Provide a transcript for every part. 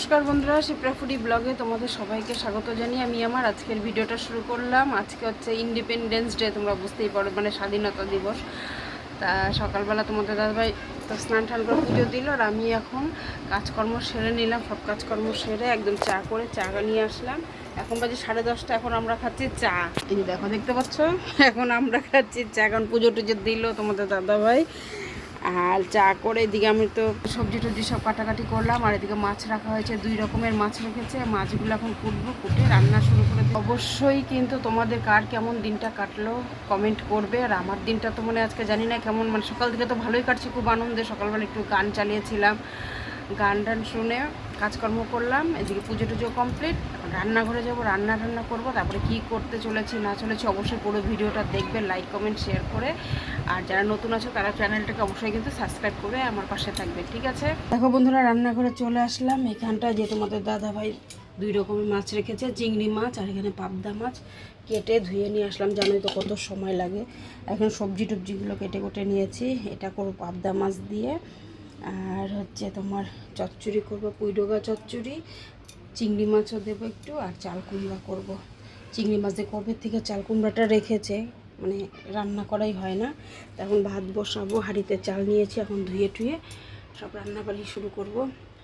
নমস্কার বন্ধুরা শিপ্রাফুডি ব্লগে তোমাদের সবাইকে স্বাগত জানিয়ে আমি আমার আজকের ভিডিওটা শুরু করলাম। আজকে হচ্ছে ইন্ডিপেন্ডেন্স ডে তোমরা বুঝতেই পারো মানে স্বাধীনতা দিবস। তা সকালবেলা তোমাদের দাদাভাই তো স্নান টান করে পুজো দিল আর আমি এখন কাজকর্ম সেরে নিলাম, সব কাজকর্ম সেরে একদম চা করে চা নিয়ে আসলাম। এখন বাজে সাড়ে দশটা, এখন আমরা খাচ্ছি চা। এই দেখো, দেখতে পাচ্ছ? এখন আমরা খাচ্ছি চা কারণ পুজো টুজো দিল তোমাদের দাদাভাই। আর চা করে এদিকে আমি তো সবজি টবজি সব কাটাকাটি করলাম, আর এদিকে মাছ রাখা হয়েছে, দুই রকমের মাছ রেখেছে। মাছগুলো এখন কুটবো, কুটে রান্না শুরু করে। অবশ্যই কিন্তু তোমাদের কার কেমন দিনটা কাটলো কমেন্ট করবে, আর আমার দিনটা তো মনে আজকে জানি না কেমন মানে সকাল থেকে তো ভালোই কাটছে খুব আনন্দে। সকালবেলা একটু গান চালিয়েছিলাম, গান টান শুনে কাজকর্ম করলাম, এদিকে পুজো টুজো কমপ্লিট রান্নাঘরে যাব, রান্না টান্না করব, তারপরে কি করতে চলেছি, না চলেছি অবশ্যই পুরো ভিডিওটা দেখবে লাইক কমেন্ট শেয়ার করে। আর যারা নতুন আছো, তারা চ্যানেলটাকে অবশ্যই কিন্তু সাবস্ক্রাইব করে আমার পাশে থাকবে, ঠিক আছে? দেখো বন্ধুরা, রান্নাঘরে চলে আসলাম। এখানটা যে তোমাদের দাদা ভাই দুই রকমের মাছ রেখেছে, চিংড়ি মাছ আর এখানে পাবদা মাছ। কেটে ধুয়ে নিয়ে আসলাম, জানোই তো কত সময় লাগে। এখন সবজি টবজিগুলো কেটে কেটে নিয়েছি, এটা করব পাবদা মাছ দিয়ে। আর হচ্ছে তোমার চচ্চড়ি করব পুইডোগা চচ্চড়ি। চিংড়ি মাছও দেবো একটু, আর চাল কুমড়া করব। চিংড়ি মাছ দিয়ে কবে থেকে চাল কুমড়াটা রেখেছে মানে রান্না করাই হয় না। এখন ভাত বসাবো, হাঁড়িতে চাল নিয়েছি, এখন ধুয়ে টুয়ে সব রান্নাবাড়ি শুরু করব।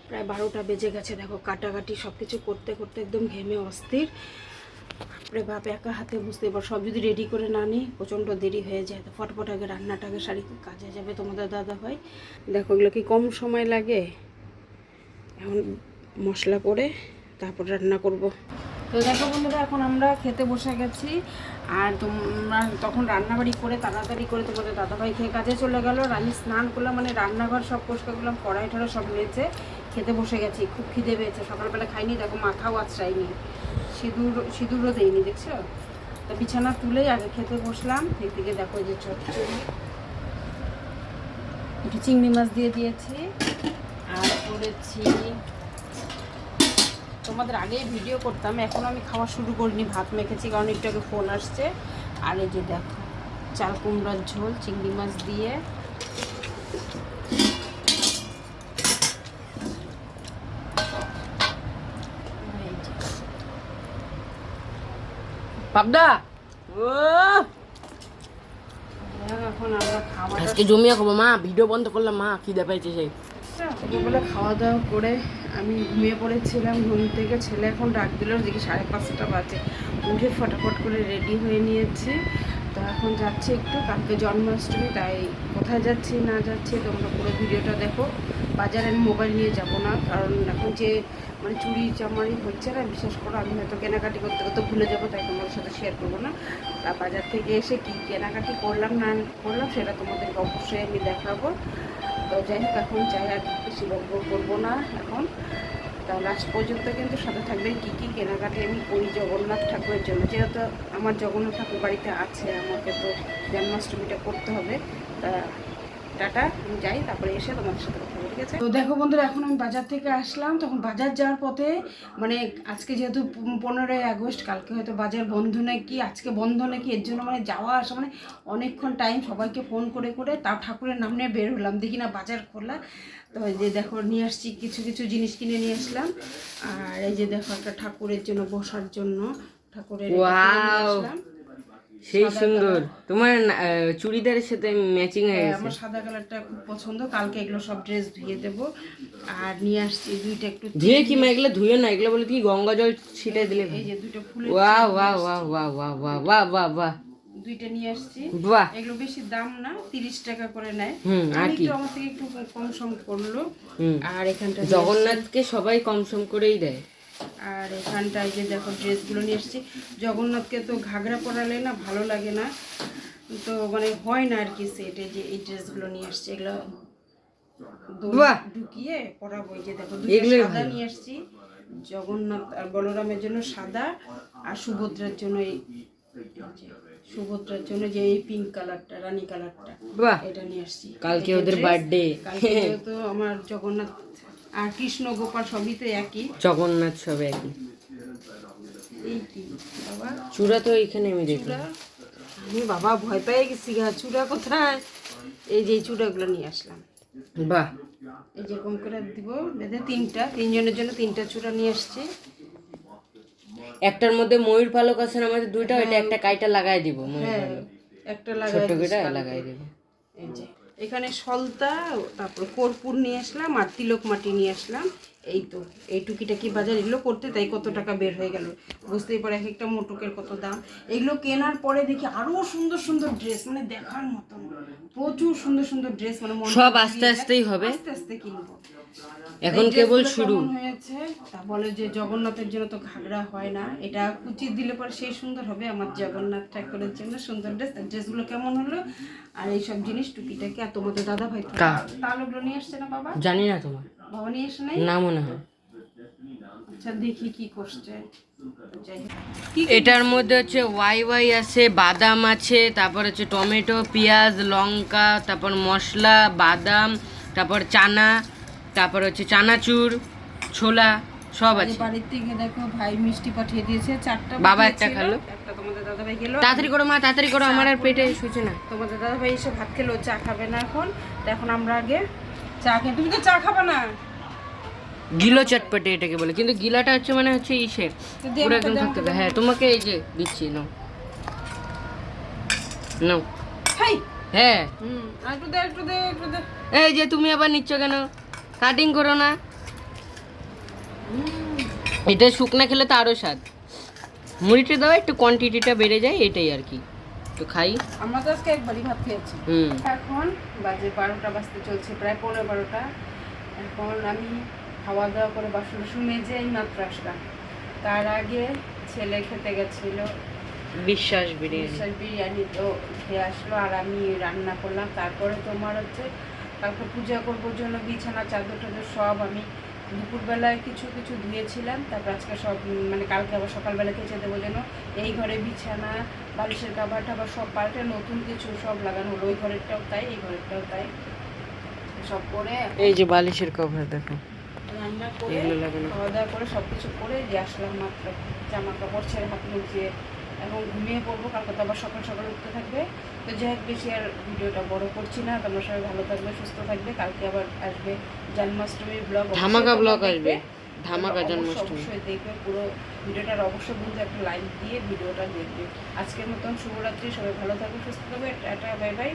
প্রায় বারোটা বেজে গেছে, দেখো কাটাকাটি সব কিছু করতে করতে একদম ঘেমে অস্থির। বাপরে বাপ, একা হাতে বুঝতে পার, সব যদি রেডি করে না নিই, প্রচণ্ড দেরি হয়ে যায়। তো ফটফট আগে রান্নাটাকে শাড়ি কাজে যাবে তোমাদের দাদা ভাই। দেখো এগুলো কি কম সময় লাগে? এখন মশলা করে তারপর রান্না করব। তো দেখো বন্ধুরা, এখন আমরা খেতে বসে গেছি। আর তোমরা তখন রান্নাবাড়ি করে তাড়াতাড়ি করে তোমাদের দাদাভাই খেয়ে কাজে চলে গেল। আমি স্নান করলাম মানে রান্নাঘর সব পরিষ্কার করলাম, কড়াই টড়াই সব নিয়েছে খেতে বসে গেছি। খুব খিদে পেয়েছে, সকালবেলা খাইনি, দেখো মাথাও আঁচড়াইনি সিঁদুর, সিঁদুরও দেয়নি দেখছ? তো বিছানা তুলেই আগে খেতে বসলাম এদিকে দেখো যে চচ্চড়ি। একটু চিংড়ি মাছ দিয়ে দিয়েছি, আর করেছি তোমাদের আগেই ভিডিও করতাম, এখন আমি খাওয়া শুরু করিনি, ভাত মেখেছি কারণ একটু আগে ফোন আসছে। আর এই যে দেখো, চাল কুমড়ার ঝোল, চিংড়ি মাছ দিয়ে। এই যে। পাবদা! ও এখন আমরা জমিয়ে মা ভিডিও বন্ধ করলাম, মা, খিদে পাইছে সেই। দুপুরবেলা খাওয়া দাওয়া করে আমি ঘুমিয়ে পড়েছিলাম, ঘুম থেকে ছেলে এখন ডাক দিল দেখি সাড়ে পাঁচটা বাজে। উঠে ফটাফট করে রেডি হয়ে নিয়েছি। তো এখন যাচ্ছি একটু, কালকে জন্মাষ্টমী, তাই কোথায় যাচ্ছি, না যাচ্ছি, তোমরা পুরো ভিডিওটা দেখো। বাজারে আমি মোবাইল নিয়ে যাব না, কারণ এখন যে মানে চুরি চামারি হচ্ছে না বিশেষ করে, আমি হয়তো কেনাকাটি করতে করতে ভুলে যাব, তাই তোমাদের সাথে শেয়ার করব না। আর বাজার থেকে এসে কী কেনাকাটি করলাম, না করলাম, সেটা তোমাদেরকে অবশ্যই আমি দেখাবো। তো যাই হোক, এখন চাই আর বেশি গল্প করব না এখন। তা লাস্ট পর্যন্ত কিন্তু সাথে থাকবে কী কী কেনাকাটি আমি করি জগন্নাথ ঠাকুরের জন্য। যেহেতু আমার জগন্নাথ ঠাকুর বাড়িতে আছে, আমাকে তো জন্মাষ্টমীটা করতে হবে। তা টাটা আমি যাই তারপরে এসে তোমাদের সাথে কথা বলি ঠিক আছে? তো দেখো বন্ধুরা এখন আমি বাজার থেকে আসলাম তখন বাজার যাওয়ার পথে মানে আজকে যেহেতু পনেরোই আগস্ট কালকে হয়তো বাজার বন্ধ নাকি আজকে বন্ধ নাকি এর জন্য মানে যাওয়া আসা মানে অনেকক্ষণ টাইম সবাইকে ফোন করে করে তাও ঠাকুরের নাম নিয়ে বের হলাম। দেখি না বাজার খোলা তো এই যে দেখো নিয়ে আসছি কিছু কিছু জিনিস কিনে নিয়ে আসলাম। আর এই যে দেখো একটা ঠাকুরের জন্য বসার জন্য ঠাকুরের নিয়ে আসলাম। সেই সুন্দর। তোমার চুড়িদারের সাথে ম্যাচিং হয়ে হ্যাঁ, গেছে। আমার সাদা কালারটা খুব পছন্দ। কালকে এগুলো সব ড্রেস ধুয়ে দেবো। আর নিয়ে আসছি দুইটা একটু ধুয়ে কি মা এগুলো ধুয়ে না এগুলো বলে কি গঙ্গা জল ছিটাই দিলে এই যে দুটো ফুলের ওয়া ওয়া ওয়া ওয়া ওয়া ওয়া ওয়া ওয়া ওয়া দুইটা নিয়ে আসছি। বাহ। এগুলো বেশি দাম না তিরিশ টাকা করে নেয়। হুম আর আমি কি? আমার থেকে একটু কম সম করল। আর এখানটা জগন্নাথকে সবাই কম সম করেই দেয়। আর এখানটায় যে দেখো ড্রেসগুলো নিয়ে এসেছি। জগন্নাথকে তো ঘাগরা পরালে না ভালো লাগে না। তো মানে হয় না আর কি সেটে যে এই ড্রেসগুলো নিয়ে আসছি এগুলো ঢুকিয়ে পরাবো। যে দেখো দুটো সাদা নিয়ে আসছি জগন্নাথ আর বলরামের জন্য সাদা আর সুভদ্রার জন্য এই সুভদ্রার জন্য যে এই পিঙ্ক কালারটা রানী কালারটা বাহ! এটা নিয়ে আসছি কালকে ওদের বার্থডে কালকে যেহেতু আমার জগন্নাথ আর কৃষ্ণ গোপাল সবই তো একই। জগন্নাথ সব একই। চূড়া তো এখানে আমি চূড়া? আমি বাবা ভয় পেয়ে গেছি গা চূড়া কোথায়? এই যে চূড়াগুলো নিয়ে আসলাম। বাহ। এই যেরকম করে দিব বেঁধে তিনটা তিনজনের জন্য তিনটা চূড়া নিয়ে আসছি। একটার মধ্যে ময়ূর পালক আছে না আমাদের দুইটা ওইটা একটা কাইটা লাগাই দিব ময়ূর হ্যাঁ পালক। একটা লাগাই কালকে। লাগাই দিব। এই যে। এখানে সলতা তারপর কর্পূর নিয়ে আসলাম আর তিলক মাটি নিয়ে আসলাম। এই তো এই টুকিটাকি বাজার এগুলো করতে তাই কত টাকা বের হয়ে গেল। বুঝতেই পারে এক একটা মোটকের কত দাম। এগুলো কেনার পরে দেখি আরও সুন্দর সুন্দর ড্রেস মানে দেখার মতন। প্রচুর সুন্দর সুন্দর ড্রেস মানে সব আস্তে আস্তেই হবে। আস্তে আস্তে কিনবো। এখন কেবল শুরু। হয়েছে? তা বলে যে জগন্নাথের জন্য তো ঘাগরা হয় না। এটা কুচি দিলে পরে সেই সুন্দর হবে আমার জগন্নাথ ঠাকুরের জন্য সুন্দর ড্রেস ড্রেসগুলো কেমন হলো? আর এই সব জিনিস টুকিটাকি। আর তোমাদের দাদা ভাই তালগুলো নিয়ে আসছে না বাবা? জানি না তোমার। বাবা নিয়ে আসে নাই? না মনে হয়। আচ্ছা দেখি কি করছে। এটার মধ্যে হচ্ছে ওয়াই ওয়াই আছে বাদাম আছে তারপর হচ্ছে টমেটো পেঁয়াজ লঙ্কা তারপর মশলা বাদাম তারপর চানা তারপর হচ্ছে চানাচুর ছোলা সব আছে। বাড়ির থেকে দেখো ভাই মিষ্টি পাঠিয়ে দিয়েছে চারটা বাবা একটা। খেলো। একটা তোমাদের দাদা ভাই গেল। তাড়াতাড়ি করো মা তাড়াতাড়ি করো আমার আর পেটে শুচ্ছে না। তোমাদের দাদা ভাই এসে ভাত খেলো চা খাবে না এখন। এখন আমরা আগে চা খেয়ে তুমি তো চা খাবে না। গিলো চটপটে এটাকে বলে কিন্তু গিলাটা হচ্ছে মানে হচ্ছে ইসে। পুরো একদম থাকতে হবে হ্যাঁ তোমাকে এই যে দিচ্ছি নাও। নাও। হ্যাঁ। একটু দে একটু দে একটু দে। এই যে তুমি আবার নিচ্ছ কেন? কাটিং করো না। এটা শুকনা খেলে তো আরও স্বাদ। মুড়িটা দাও একটু কোয়ান্টিটিটা বেড়ে যায় এটাই আর কি। খাই। আমরা তো আজকে একবারই ভাত খেয়েছি। এখন বাজে বারোটা বাজতে চলছে প্রায় পনেরো বারোটা। এখন আমি খাওয়া দাওয়া করে বাসন মেজে এই মাত্র আসলাম তার আগে ছেলে খেতে গেছিল। বিশ্বাস বিরিয়ানি। বিশাল বিরিয়ানি তো খেয়ে আসলো আর আমি রান্না করলাম। তারপরে তোমার হচ্ছে কালকে পূজা করবোর জন্য বিছানা চাদর টাদর সব আমি দুপুরবেলায় কিছু কিছু ধুয়েছিলাম তারপর আজকে সব মানে কালকে আবার সকালবেলা কেচে দেবো যেন এই ঘরে বিছানা বালিশের কাবার টাবার সব পাল্টে নতুন কিছু সব লাগানো হলো। ওই ঘরেরটাও তাই এই ঘরেরটাও তাই। সব করে এই যে বালিশের কভার দেখো। রান্না করে। খাওয়া দাওয়া করে সব কিছু করে যে আসলাম মাত্র। জামা কাপড় ছেড়ে হাত মুখ দিয়ে এখন ঘুমিয়ে পড়ব কালকে তো আবার সকাল সকাল উঠতে থাকবে। তো যাই হোক বেশি আর ভিডিওটা বড় করছি না। তোমরা সবাই ভালো থাকবে সুস্থ থাকবে। কালকে আবার আসবে জন্মাষ্টমীর ব্লগ ধামাকা ব্লগ আসবে। ধামাকা জন্মাষ্টমী। অবশ্যই দেখবে পুরো ভিডিওটার অবশ্যই বন্ধু একটা লাইক দিয়ে ভিডিওটা দেখবে। আজকের মতন শুভরাত্রি সবাই ভালো থাকবে সুস্থ থাকবে টাটা বাই বাই।